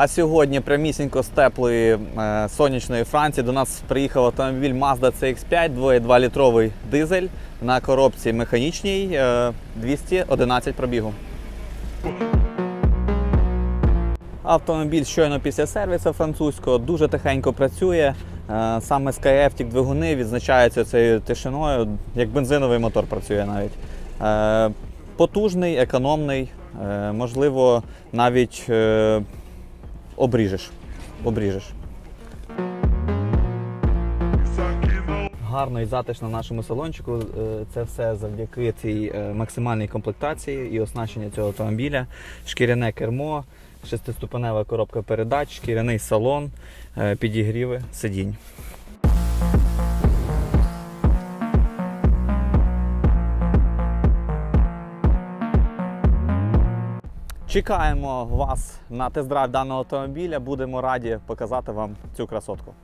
А сьогодні прямісінько з теплої е, сонячної Франції до нас приїхав автомобіль Mazda CX-5, 2,2 літровий дизель на коробці механічній, е, 211 пробігу. Автомобіль щойно після сервісу французького дуже тихенько працює. Е, Саме Skyeftic двигуни відзначаються цією тишиною, як бензиновий мотор працює навіть. Е, Потужний, економний, е, можливо, навіть обріжеш. обріжеш. Гарно і затишно в нашому салончику. Е, Це все завдяки цій е, максимальній комплектації і оснащенню цього автомобіля. Шкіряне кермо, шестиступенева коробка передач, шкіряний салон, е, підігріви сидінь. Чекаємо вас на тест-драйв даного автомобіля. Будемо раді показати вам цю красотку.